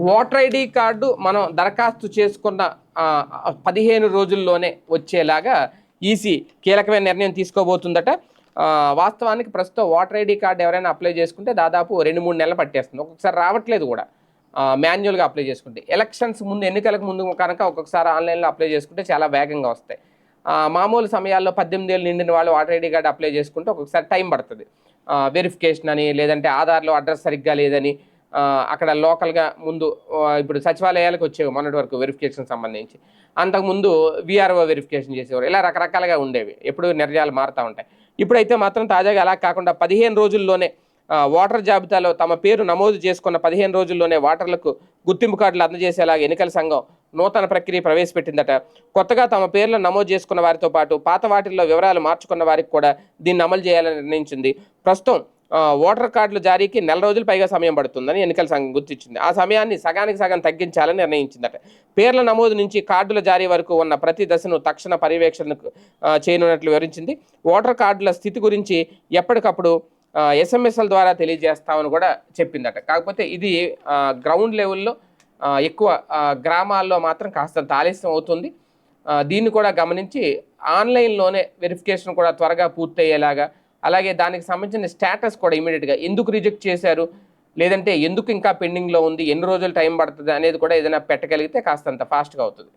Voter ID card మనం దరఖాస్తు చేసుకున్న పదిహేను రోజుల్లోనే వచ్చేలాగా ఈసీ కీలకమైన నిర్ణయం తీసుకోబోతుందట. వాస్తవానికి ప్రస్తుతం ఓటర్ ఐడి కార్డు ఎవరైనా అప్లై చేసుకుంటే దాదాపు రెండు మూడు నెలలు పట్టేస్తుంది. ఒక్కొక్కసారి రావట్లేదు కూడా. మాన్యువల్గా అప్లై చేసుకుంటే. ఎలక్షన్స్ ముందు ఎన్నికలకు ముందు కనుక ఒక్కొక్కసారి ఆన్లైన్లో అప్లై చేసుకుంటే చాలా వేగంగా వస్తాయి. మామూలు సమయాల్లో పద్దెనిమిది ఏళ్ళు నిండిన వాళ్ళు ఓటర్ ఐడి కార్డు అప్లై చేసుకుంటే ఒక్కొక్కసారి టైం పడుతుంది. వెరిఫికేషన్ అని లేదంటే ఆధార్లో అడ్రస్ సరిగ్గా లేదని అక్కడ లోకల్గా ముందు ఇప్పుడు సచివాలయాలకు వచ్చేవి మొన్నటి వరకు వెరిఫికేషన్ సంబంధించి. అంతకుముందు విఆర్ఓ వెరిఫికేషన్ చేసేవారు. ఇలా రకరకాలుగా ఉండేవి. ఎప్పుడు నిర్ణయాలు మారుతూ ఉంటాయి. ఇప్పుడైతే మాత్రం తాజాగా అలా కాకుండా పదిహేను రోజుల్లోనే ఓటర్ జాబితాలో తమ పేరు నమోదు చేసుకున్న పదిహేను రోజుల్లోనే ఓటర్లకు గుర్తింపు కార్డులు అందజేసేలాగా ఎన్నికల సంఘం నూతన ప్రక్రియ ప్రవేశపెట్టిందట. కొత్తగా తమ పేర్లను నమోదు చేసుకున్న వారితో పాటు పాత వాటిల్లో వివరాలు మార్చుకున్న వారికి కూడా దీన్ని అమలు చేయాలని నిర్ణయించింది. ప్రస్తుతం ఓటర్ కార్డుల జారీకి నెల రోజులు పైగా సమయం పడుతుందని ఎన్నికల సంఘం గుర్తించింది. ఆ సమయాన్ని సగానికి సగం తగ్గించాలని నిర్ణయించిందట. పేర్ల నమోదు నుంచి కార్డుల జారీ వరకు ఉన్న ప్రతి దశను తక్షణ పర్యవేక్షణకు చేయనున్నట్లు వివరించింది. ఓటర్ కార్డుల స్థితి గురించి ఎప్పటికప్పుడు ఎస్ఎంఎస్ల ద్వారా తెలియజేస్తామని కూడా చెప్పిందట. కాకపోతే ఇది గ్రౌండ్ లెవెల్లో ఎక్కువ గ్రామాల్లో మాత్రం కాస్తంత ఆలస్యం అవుతుంది. దీన్ని కూడా గమనించి ఆన్లైన్లోనే వెరిఫికేషన్ కూడా త్వరగా పూర్తయ్యేలాగా అలాగే దానికి సంబంధించిన స్టేటస్ కూడా ఇమీడియట్గా ఎందుకు రిజెక్ట్ చేశారు? లేదంటే ఎందుకు ఇంకా పెండింగ్లో ఉంది? ఎన్ని రోజులు టైం పడుతుంది? అనేది కూడా ఏదైనా పెట్టగలిగితే కాస్తంత ఫాస్ట్గా అవుతుంది.